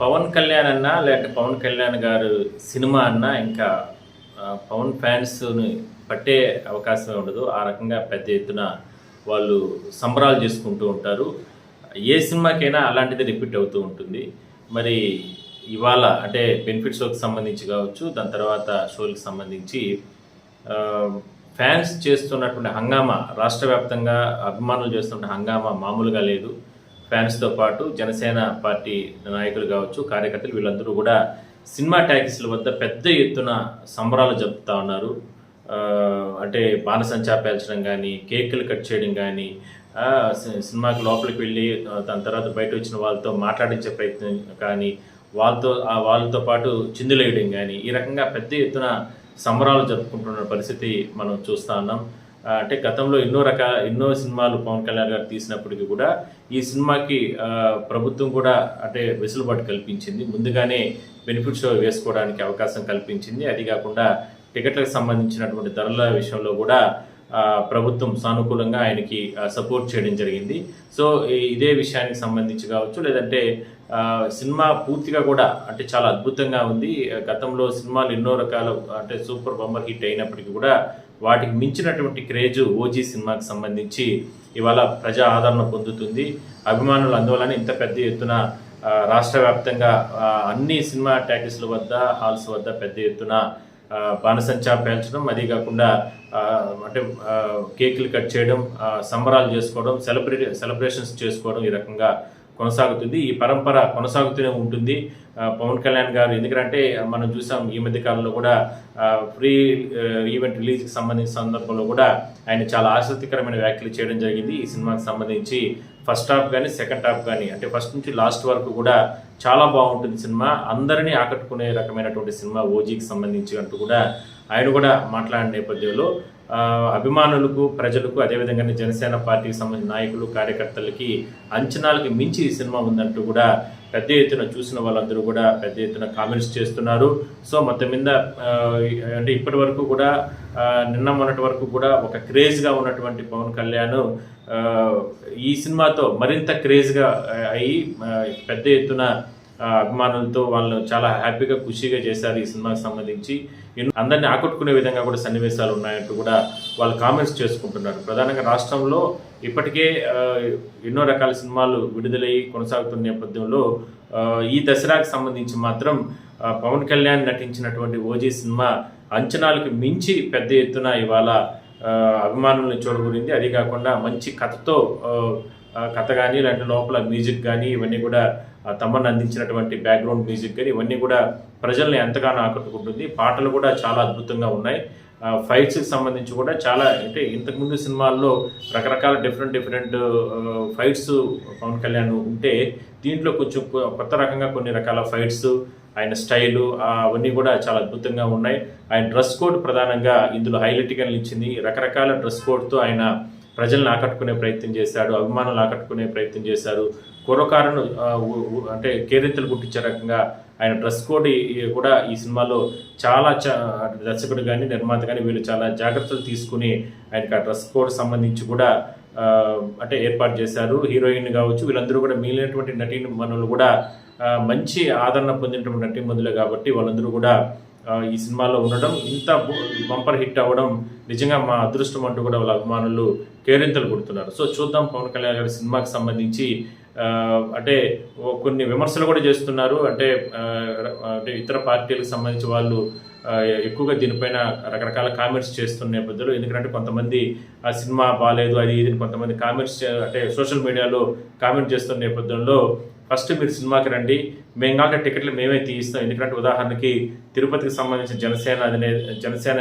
పవన్ కళ్యాణ్ అన్న లేదంటే పవన్ కళ్యాణ్ గారు సినిమా అన్న ఇంకా పవన్ ఫ్యాన్స్ని పట్టే అవకాశం ఉండదు. ఆ రకంగా పెద్ద ఎత్తున వాళ్ళు సంబరాలు చేసుకుంటూ ఉంటారు. ఏ సినిమాకైనా అలాంటిది రిపీట్ అవుతూ ఉంటుంది. మరి ఇవాళ అంటే బెనిఫిట్ షోకి సంబంధించి కావచ్చు దాని తర్వాత షోలకు సంబంధించి ఫ్యాన్స్ చేస్తున్నటువంటి హంగామా రాష్ట్ర వ్యాప్తంగా అభిమానులు చేస్తున్న హంగామా మామూలుగా లేదు. ఫ్యాన్స్తో పాటు జనసేన పార్టీ నాయకులు కావచ్చు కార్యకర్తలు వీళ్ళందరూ కూడా సినిమా ట్యాక్సీల వద్ద పెద్ద ఎత్తున సంబరాలు జరుపుతూ ఉన్నారు. అంటే బాణసంచా పేల్చడం కానీ కేకులు కట్ చేయడం కానీ సినిమాకి లోపలికి వెళ్ళి దాని తర్వాత బయట వచ్చిన వాళ్ళతో మాట్లాడించే ప్రయత్నం కానీ వాళ్ళతో ఆ వాళ్ళతో పాటు చిందులేయడం కానీ ఈ రకంగా పెద్ద ఎత్తున సంబరాలు జరుపుకుంటున్న పరిస్థితి మనం చూస్తూ ఉన్నాం. అంటే గతంలో ఎన్నో రకాల ఎన్నో సినిమాలు పవన్ కళ్యాణ్ గారు తీసినప్పటికీ కూడా ఈ సినిమాకి ప్రభుత్వం కూడా అంటే వెసులుబాటు కల్పించింది. ముందుగానే బెనిఫిట్ షో వేసుకోవడానికి అవకాశం కల్పించింది. అది కాకుండా టికెట్లకు సంబంధించినటువంటి ధరల విషయంలో కూడా ప్రభుత్వం సానుకూలంగా ఆయనకి సపోర్ట్ చేయడం జరిగింది. సో ఇదే విషయానికి సంబంధించి కావచ్చు లేదంటే సినిమా పూర్తిగా కూడా అంటే చాలా అద్భుతంగా ఉంది. గతంలో సినిమాలు ఎన్నో రకాల అంటే సూపర్ బంబర్ హిట్ అయినప్పటికీ కూడా వాటికి మించినటువంటి క్రేజ్ ఓజీ సినిమాకి సంబంధించి ఇవాళ ప్రజా ఆదరణ పొందుతుంది. అభిమానులు అందువలన ఇంత పెద్ద ఎత్తున రాష్ట్ర వ్యాప్తంగా అన్ని సినిమా టాకీస్ల వద్ద హాల్స్ వద్ద పెద్ద ఎత్తున బాణసంచా పేల్చడం అదే కాకుండా అంటే కేకులు కట్ చేయడం సంబరాలు చేసుకోవడం సెలబ్రేట్ సెలబ్రేషన్స్ చేసుకోవడం ఈ రకంగా కొనసాగుతుంది. ఈ పరంపర కొనసాగుతూనే ఉంటుంది. పవన్ కళ్యాణ్ గారు ఎందుకంటే మనం చూసాం ఈ మధ్య కాలంలో కూడా ఫ్రీ ఈవెంట్ రిలీజ్కి సంబంధించిన సందర్భంలో కూడా ఆయన చాలా ఆసక్తికరమైన వ్యాఖ్యలు చేయడం జరిగింది. ఈ సినిమాకి సంబంధించి ఫస్ట్ హాఫ్ కానీ సెకండ్ హాఫ్ కానీ అంటే ఫస్ట్ నుంచి లాస్ట్ వరకు కూడా చాలా బాగుంటుంది సినిమా. అందరినీ ఆకట్టుకునే రకమైనటువంటి సినిమా ఓజీకి సంబంధించి అంటూ కూడా ఆయన కూడా మాట్లాడిన నేపథ్యంలో అభిమానులకు ప్రజలకు అదేవిధంగానే జనసేన పార్టీకి సంబంధించిన నాయకులు కార్యకర్తలకి అంచనాలకి మించి ఈ సినిమా ఉందంటూ కూడా పెద్ద ఎత్తున చూసిన వాళ్ళందరూ కూడా పెద్ద ఎత్తున కామెంట్స్ చేస్తున్నారు. సో మొత్తం మీద అంటే ఇప్పటి వరకు కూడా నిన్న మొన్నటి వరకు కూడా ఒక క్రేజ్గా ఉన్నటువంటి పవన్ కళ్యాణ్ ఈ సినిమాతో మరింత క్రేజ్గా అయ్యి పెద్ద ఎత్తున అభిమానులతో వాళ్ళు చాలా హ్యాపీగా ఖుషీగా చేశారు ఈ సినిమాకి సంబంధించి. ఎన్నో- అందరినీ ఆకట్టుకునే విధంగా కూడా సన్నివేశాలు ఉన్నాయంటూ కూడా వాళ్ళు కామెంట్స్ చేసుకుంటున్నారు. ప్రధానంగా రాష్ట్రంలో ఇప్పటికే ఎన్నో రకాల సినిమాలు విడుదలయ్యి కొనసాగుతున్న నేపథ్యంలో ఈ దసరాకి సంబంధించి మాత్రం పవన్ కళ్యాణ్ నటించినటువంటి ఓజీ సినిమా అంచనాలకు మించి పెద్ద ఎత్తున ఇవాళ అభిమానుల్ని చూడగలిగింది అది కాకుండా మంచి కథతో కథ కానీ లేదంటే లోపల మ్యూజిక్ కానీ ఇవన్నీ కూడా ఆ తమన్ అందించినటువంటి బ్యాక్గ్రౌండ్ మ్యూజిక్ కానీ ఇవన్నీ కూడా ప్రజల్ని ఎంతగానో ఆకట్టుకుంటుంది. పాటలు కూడా చాలా అద్భుతంగా ఉన్నాయి. ఫైట్స్కి సంబంధించి కూడా చాలా అంటే ఇంతకుముందు సినిమాల్లో రకరకాల different different fights Pawan Kalyan ఉంటే దీంట్లో కొంచెం కొత్త రకంగా కొన్ని రకాల ఫైట్స్ ఆయన స్టైలు అవన్నీ కూడా చాలా అద్భుతంగా ఉన్నాయి. ఆయన డ్రెస్ కోడ్ ప్రధానంగా ఇందులో హైలైట్గా నిలిచింది. రకరకాల డ్రెస్ కోడ్తో ఆయన ప్రజలను ఆకట్టుకునే ప్రయత్నం చేశాడు అభిమానులు ఆకట్టుకునే ప్రయత్నం చేశారు. కుర్రకారును అంటే కేరింతలు గుట్టించే రకంగా ఆయన డ్రెస్ కోడ్ కూడా ఈ సినిమాలో చాలా చ- దర్శకుడు కానీ నిర్మాత కానీ వీళ్ళు చాలా జాగ్రత్తలు తీసుకుని ఆయనకి ఆ డ్రెస్ కోడ్ సంబంధించి కూడా అంటే ఏర్పాటు చేశారు. హీరోయిన్ కావచ్చు వీళ్ళందరూ కూడా మిగిలినటువంటి నటీ మనులు కూడా మంచి ఆదరణ పొందినటువంటి నటీమందులే కాబట్టి వాళ్ళందరూ కూడా ఈ సినిమాలో ఉండడం ఇంత బంపర్ హిట్ అవ్వడం నిజంగా మా అదృష్టం అంటూ కూడా వాళ్ళ అభిమానులు కేరింతలు కొడుతున్నారు. సో చూద్దాం పవన్ కళ్యాణ్ గారి సినిమాకి సంబంధించి అంటే కొన్ని విమర్శలు కూడా చేస్తున్నారు. అంటే అంటే ఇతర పార్టీలకు సంబంధించి వాళ్ళు ఎక్కువగా దీనిపైన రకరకాల కామెంట్స్ చేస్తున్న నేపథ్యంలో ఎందుకంటే కొంతమంది ఆ సినిమా బాగాలేదు అది ఇది కొంతమంది కామెంట్స్ అంటే సోషల్ మీడియాలో కామెంట్ చేస్తున్న నేపథ్యంలో ఫస్ట్ మీరు సినిమాకి రండి మేము కాక టికెట్లు మేమే తీయిస్తాం. ఎందుకంటే ఉదాహరణకి తిరుపతికి సంబంధించిన జనసేన అధినే జనసేన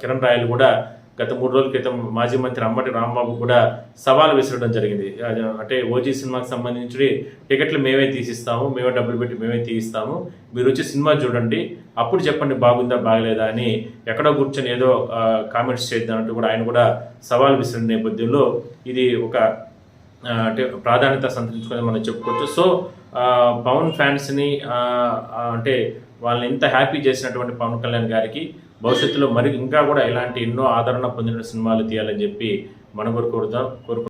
కిరణ్ రాయలు కూడా గత మూడు రోజుల క్రితం మాజీ మంత్రి అమ్మటి రాంబాబు కూడా సవాల్ విసరడం జరిగింది. అంటే ఓజీ సినిమాకి సంబంధించి టికెట్లు మేమే తీసిస్తాము మేమే డబ్బులు పెట్టి మేమే తీయిస్తాము. మీరు వచ్చి సినిమా చూడండి అప్పుడు చెప్పండి బాగుందా బాగలేదా అని ఎక్కడో కూర్చొని ఏదో కామెంట్స్ చేద్దామంటూ కూడా ఆయన కూడా సవాల్ విసిరిన నేపథ్యంలో ఇది ఒక అంటే ప్రాధాన్యత సంతరించుకొని మనం చెప్పుకోవచ్చు. సో పవన్ ఫ్యాన్స్ని అంటే వాళ్ళని ఎంత హ్యాపీ చేసినటువంటి పవన్ కళ్యాణ్ గారికి భవిష్యత్తులో మరి ఇంకా కూడా ఇలాంటి ఎన్నో ఆదరణ పొందిన సినిమాలు తీయాలని చెప్పి మనం కోరుకుంటాం కోరుకుంటాం